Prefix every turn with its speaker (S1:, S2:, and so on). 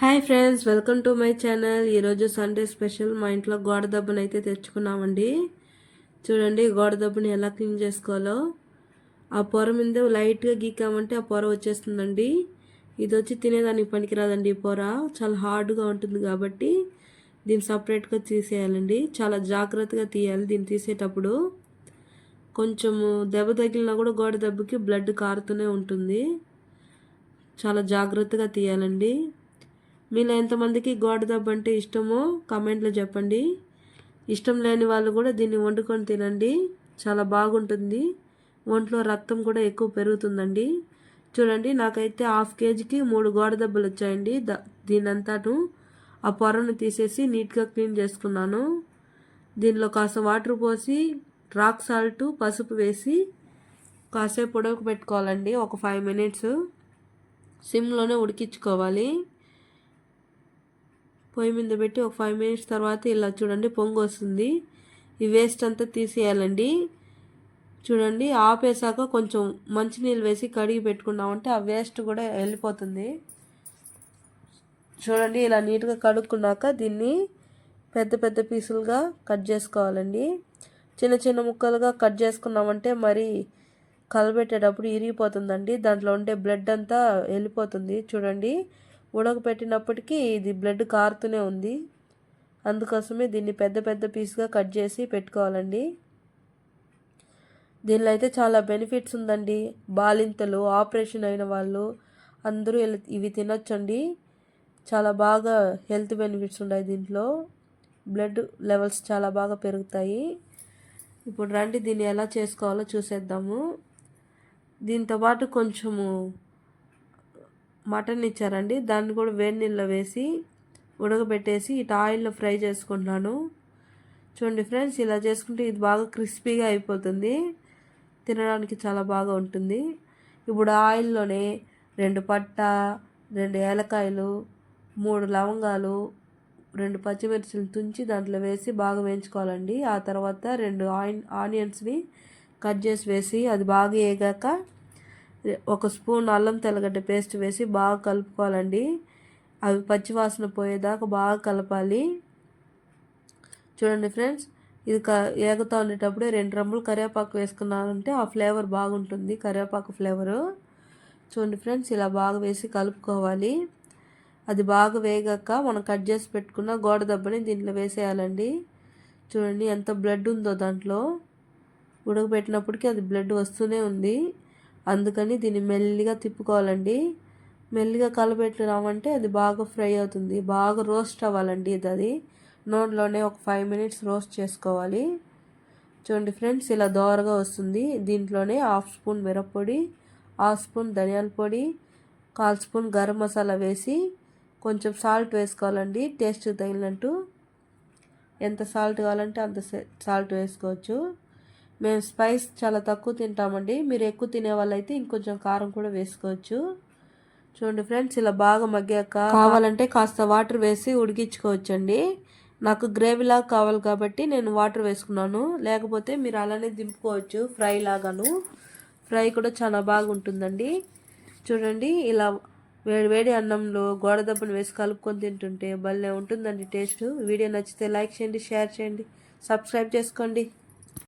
S1: Hi friends welcome to my channel ఈరోజు Sunday special మా ఇంట్లో గోడ దెబ్బను అయితే తెచ్చుకున్నామండి. చూడండి గోడ దెబ్బని ఎలా క్లీన్ చేసుకోవాలో. ఆ పొర మీద లైట్గా గీకామంటే ఆ పొర వచ్చేస్తుందండి. ఇది వచ్చి తినేదానికి పనికిరాదండి ఈ పొర. చాలా హార్డ్గా ఉంటుంది కాబట్టి దీన్ని సపరేట్గా తీసేయాలండి. చాలా జాగ్రత్తగా తీయాలి దీన్ని తీసేటప్పుడు. కొంచెము దెబ్బ తగిలినా కూడా గోడ దెబ్బకి బ్లడ్ కారుతూనే ఉంటుంది. చాలా జాగ్రత్తగా తీయాలండి. మీలో ఎంతమందికి గోడదబ్బ అంటే ఇష్టమో కామెంట్లో చెప్పండి. ఇష్టం లేని వాళ్ళు కూడా దీన్ని వండుకొని తినండి. చాలా బాగుంటుంది. ఒంట్లో రక్తం కూడా ఎక్కువ పెరుగుతుందండి. చూడండి నాకైతే హాఫ్ కేజీకి మూడు గోడ దెబ్బలు వచ్చాయండి. ద దీనంతాను ఆ పొరను తీసేసి నీట్గా క్లీన్ చేసుకున్నాను. దీనిలో కాస్త వాటర్ పోసి రాక్ సాల్ట్ పసుపు వేసి కాసేపు ఉడకబెట్టుకోవాలండి. ఒక ఫైవ్ మినిట్స్ సిమ్లోనే ఉడికించుకోవాలి. పొయ్యి మీద పెట్టి ఒక ఫైవ్ మినిట్స్ తర్వాత ఇలా చూడండి పొంగు వస్తుంది. ఈ వేస్ట్ అంతా తీసేయాలండి. చూడండి ఆపేసాక కొంచెం మంచినీళ్ళు వేసి కడిగి పెట్టుకున్నామంటే ఆ వేస్ట్ కూడా వెళ్ళిపోతుంది. చూడండి ఇలా నీట్గా కడుక్కున్నాక దీన్ని పెద్ద పెద్ద పీసులుగా కట్ చేసుకోవాలండి. చిన్న చిన్న ముక్కలుగా కట్ చేసుకున్నామంటే మరి కలబెట్టేటప్పుడు ఇరిగిపోతుందండి. దాంట్లో ఉండే బ్లడ్ అంతా వెళ్ళిపోతుంది. చూడండి ఉడకపెట్టినప్పటికీ ఇది బ్లడ్ కారుతూనే ఉంది. అందుకోసమే దీన్ని పెద్ద పెద్ద పీస్గా కట్ చేసి పెట్టుకోవాలండి. దీనిలో అయితే చాలా బెనిఫిట్స్ ఉందండి. బాలింతలు ఆపరేషన్ అయిన వాళ్ళు అందరూ ఇవి తినొచ్చండి. చాలా బాగా హెల్త్ బెనిఫిట్స్ ఉన్నాయి దీంట్లో. బ్లడ్ లెవెల్స్ చాలా బాగా పెరుగుతాయి. ఇప్పుడు రండి దీన్ని ఎలా చేసుకోవాలో చూసేద్దాము. దీంతో పాటు కొంచెము మటన్ ఇచ్చారండి. దాన్ని కూడా వేడి నీళ్ళలో వేసి ఉడకబెట్టేసి ఇటు ఆయిల్లో ఫ్రై చేసుకుంటున్నాను. చూడండి ఫ్రెండ్స్ ఇలా చేసుకుంటే ఇది బాగా క్రిస్పీగా అయిపోతుంది. తినడానికి చాలా బాగా ఉంటుంది. ఇప్పుడు ఆయిల్లోనే రెండు పట్ట రెండు ఏలకాయలు మూడు లవంగాలు రెండు పచ్చిమిర్చిలు తుంచి దాంట్లో వేసి బాగా వేయించుకోవాలండి. ఆ తర్వాత రెండు ఆయిన్ ఆనియన్స్ని కట్ చేసి వేసి అది బాగా వేగాక ఒక స్పూన్ అల్లం తెల్లగడ్డ పేస్ట్ వేసి బాగా కలుపుకోవాలండి. అవి పచ్చివాసన పోయేదాకా బాగా కలపాలి. చూడండి ఫ్రెండ్స్ ఇది క ఏగుతూ ఉండేటప్పుడే రెండు రమ్ములు కరివేపాకు వేసుకున్నారంటే ఆ ఫ్లేవర్ బాగుంటుంది కరివేపాకు ఫ్లేవరు. చూడండి ఫ్రెండ్స్ ఇలా బాగా వేసి కలుపుకోవాలి. అది బాగా వేగాక మనం కట్ చేసి పెట్టుకున్న గోడ దెబ్బని దీంట్లో వేసేయాలండి. చూడండి ఎంత బ్లడ్ ఉందో దాంట్లో. ఉడకబెట్టినప్పటికీ అది బ్లడ్ వస్తూనే ఉంది. అందుకని దీన్ని మెల్లిగా తిప్పుకోవాలండి. మెల్లిగా కలబెట్టినామంటే అది బాగా ఫ్రై అవుతుంది. బాగా రోస్ట్ అవ్వాలండి ఇది అది. నోట్లోనే ఒక ఫైవ్ మినిట్స్ రోస్ట్ చేసుకోవాలి. చూడండి ఫ్రెండ్స్ ఇలా దోరగా వస్తుంది. దీంట్లోనే హాఫ్ స్పూన్ మిరప్పొడి హాఫ్ స్పూన్ ధనియాల పొడి కాల్ స్పూన్ గరం మసాలా వేసి కొంచెం సాల్ట్ వేసుకోవాలండి టేస్ట్ తగిలినట్టు. ఎంత సాల్ట్ కావాలంటే అంత సాల్ట్ వేసుకోవచ్చు. మేము స్పైస్ చాలా తక్కువ తింటామండి. మీరు ఎక్కువ తినే వాళ్ళైతే ఇంకొంచెం కారం కూడా వేసుకోవచ్చు. చూడండి ఫ్రెండ్స్ ఇలా బాగా మగ్గాక కావాలంటే కాస్త వాటర్ వేసి ఉడికించుకోవచ్చండి. నాకు గ్రేవీలాగా కావాలి కాబట్టి నేను వాటర్ వేసుకున్నాను. లేకపోతే మీరు అలానే దింపుకోవచ్చు ఫ్రై లాగాను. ఫ్రై కూడా చాలా బాగుంటుందండి. చూడండి ఇలా వేడి వేడి అన్నంలో గోడ వేసి కలుపుకొని తింటుంటే భలే ఉంటుందండి టేస్ట్. వీడియో నచ్చితే లైక్ చేయండి షేర్ చేయండి సబ్స్క్రైబ్ చేసుకోండి.